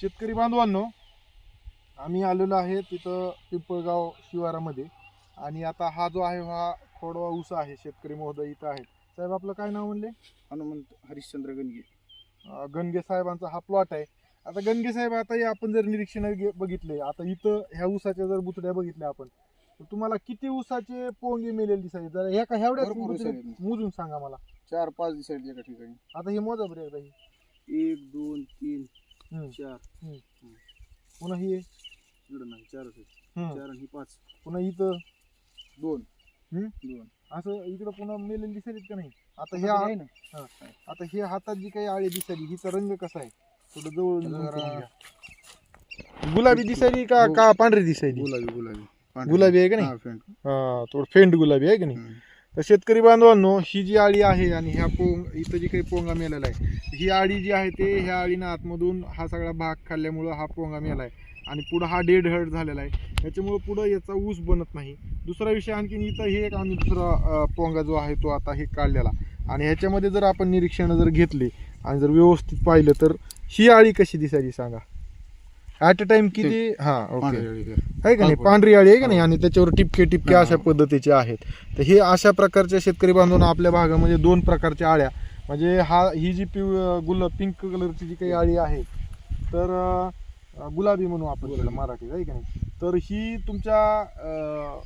शेतकरी बांधवांनो आम्ही आलेलो आहे तिथं पिंपळगाव शिवारामध्ये. आणि आता हा जो आहे हा खोडवा ऊस आहे शेतकरी महोदय इथं आहेत. साहेब आपलं काय नाव म्हणले? हनुमंत हरिश्चंद्र गणगे. अं, गणगे साहेबांचा हा प्लॉट आहे. आता गणगे साहेब आता हे आपण जर निरीक्षण बघितले आता इथं ह्या ऊसाच्या जर बुचड्या बघितल्या आपण तर तुम्हाला किती ऊसाचे पोंगे मेलेले दिसायचे जरा ह्या का भरपूर ऊस आहेत. मोजून सांगा मला. चार पाच दिवसात एका ठिकाणी. आता हे मोजा बरं एकदा ही. एक दोन तीन हम्म. चार. पुन्हा ही इकडं नाही चारच आहेत. हम्म. चार आणि ही पाच. पुन्हा इथं. दोन. हम्म? दोन. असं इकडं पुन्हा मेलेले दिसेल का नाही? आता हे आहे ना. आता हे हातात जी काही आळी दिसायली हिचा रंग कसा आहे? थोडं जवळ जरा- गुलाबी दिसायली का हो. का पांढरी दिसायली गुलाबी गुलाबी. गुलाबी आहे का नाही? हा. हा थोडं फेंट गुलाबी आहे का नाही? हम्म. तर शेतकरी बांधवांनो ही जी आळी आहे आणि ह्या पोंग इथं जी काही पोंगा मेलेला आहे ही आळी जी आहे ते ह्या आळीनं आतमधून हा सगळा भाग खाल्ल्यामुळं हा पोंगा मेला आहे आणि पुढं हा डेड हर्ट झालेला आहे. त्याच्यामुळं पुढं याचा ऊस बनत नाही. दुसरा विषय आणखीन इथं हे एक आम्ही दुसरा पोंगा जो आहे तो आता हे काढलेला. आणि ह्याच्यामध्ये जर आपण निरीक्षण जर घेतली आणि जर व्यवस्थित पाहिलं तर ही आळी कशी दिसायची सांगा? ॲट अ टाइम किती? हा ओके पांढरी अळी आहे. आहे का नाही. पांढरी. आळी आहे का नाही? आणि त्याच्यावर टिपके टिपके अशा. पद्धतीचे आहेत. तर हे अशा प्रकारच्या शेतकरी बांधवांना आपल्या भागामध्ये दोन प्रकारच्या आळ्या. म्हणजे हा ही जी पिव गुल पिंक कलरची जी काही आळी आहे तर अं, गुलाबी म्हणू आपण त्याला. मराठीत आहे का नाही? तर ही तुमच्या अं,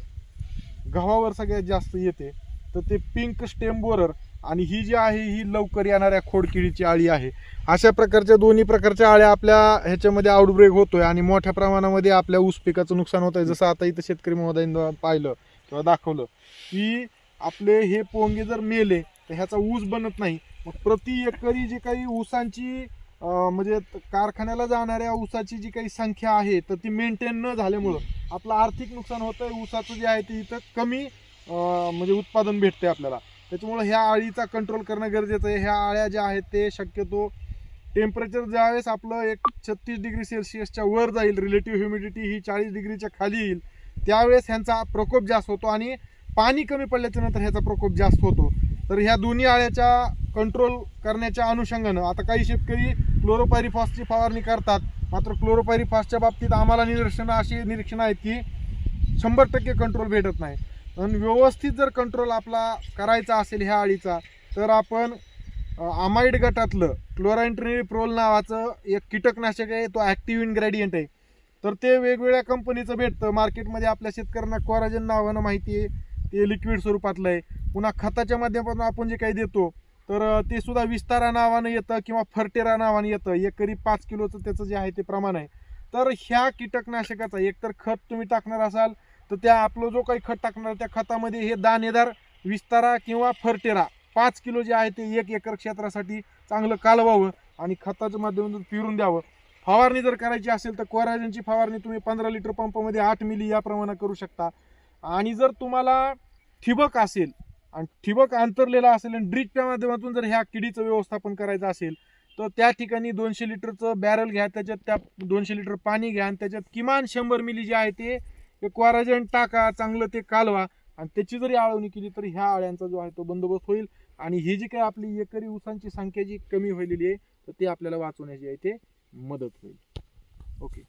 गव्हावर सगळ्यात जास्त येते. तर ते पिंक स्टेम बोरर आणि ही जी आहे ही लवकर येणाऱ्या खोडकिडीची आळी आहे. अशा प्रकारच्या दोन्ही प्रकारच्या आळ्या आपल्या ह्याच्यामध्ये आउटब्रेक होतोय आणि मोठ्या प्रमाणामध्ये आपल्या ऊस पिकाचं नुकसान होत आहे जसं आता इथं शेतकरी महोदयांनी पाहिलं किंवा दाखवलं की आपले हे पोंगे जर मेले तर ह्याचा ऊस बनत नाही. मग प्रति एकरी जी काही ऊसांची म्हणजे कारखान्याला जाणाऱ्या ऊसाची जी काही संख्या आहे तर ती मेंटेन न झाल्यामुळं आपलं आर्थिक नुकसान होतंय. ऊसाचं जे आहे ते इथं कमी म्हणजे उत्पादन भेटते आपल्याला. त्याच्यामुळे ह्या आळीचा कंट्रोल करणं गरजेचं आहे. ह्या आळ्या ज्या आहेत ते शक्यतो टेम्परेचर ज्यावेळेस आपलं एक छत्तीस डिग्री सेल्सिअसच्या वर जाईल रिलेटिव्ह ह्युमिडिटी ही चाळीस डिग्रीच्या खाली येईल त्यावेळेस ह्यांचा प्रकोप जास्त होतो आणि पाणी कमी पडल्याच्या नंतर ह्याचा प्रकोप जास्त होतो. तर ह्या दोन्ही आळ्याच्या कंट्रोल करण्याच्या अनुषंगानं आता काही शेतकरी क्लोरोपायरीफॉसची फवारणी करतात मात्र क्लोरोपायरीफॉसच्या बाबतीत आम्हाला निरीक्षणं अशी निरीक्षणं आहेत की शंभर टक्के कंट्रोल भेटत नाही. पण व्यवस्थित जर कंट्रोल आपला करायचा असेल ह्या अळीचा तर आपण अमाईड गटातलं क्लोरायंट्री प्रोल नावाचं एक कीटकनाशक आहे तो ॲक्टिव्ह इन्ग्रॅडियंट आहे. तर ते वेगवेगळ्या कंपनीचं भेटतं. मार्केटमध्ये आपल्या शेतकऱ्यांना कोराजन नावानं माहिती आहे ते लिक्विड स्वरूपातलं आहे. पुन्हा खताच्या माध्यमातून आपण जे काही देतो तर ते सुद्धा विस्तारा नावानं येतं किंवा फर्टेरा नावानं येतं. एकरी पाच किलोचं त्याचं जे आहे ते प्रमाण आहे. तर ह्या कीटकनाशकाचा एकतर खत तुम्ही टाकणार असाल तर त्या आपलं जो काही खत टाकणार त्या खतामध्ये हे दाणेदार विस्तारा किंवा फर्टेरा पाच किलो जे आहे ते एक एकर क्षेत्रासाठी चांगलं कालवावं आणि खताच्या माध्यमातून फिरून द्यावं. फवारणी जर करायची असेल तर कोराजनची फवारणी तुम्ही पंधरा लिटर पंपामध्ये आठ मिली या प्रमाणात करू शकता. आणि जर तुम्हाला ठिबक असेल आणि ठिबक अंतरलेला असेल आणि ड्रिपच्या माध्यमातून जर ह्या किडीचं व्यवस्थापन करायचं असेल तर त्या ठिकाणी दोनशे लिटरचं बॅरल घ्या त्याच्यात त्या दोनशे लिटर पाणी घ्या आणि त्याच्यात किमान शंभर मिली जे आहे ते ते क्वाराजन टाका चांगलं ते कालवा. आणि त्याची जरी आळवणी केली तर ह्या आळ्यांचा जो आहे तो बंदोबस्त होईल. आणि ही जी काही आपली एकरी ऊसांची संख्या जी कमी व्हायलेली आहे तर ती आपल्याला वाचवण्याची आहे ते मदत होईल. ओके.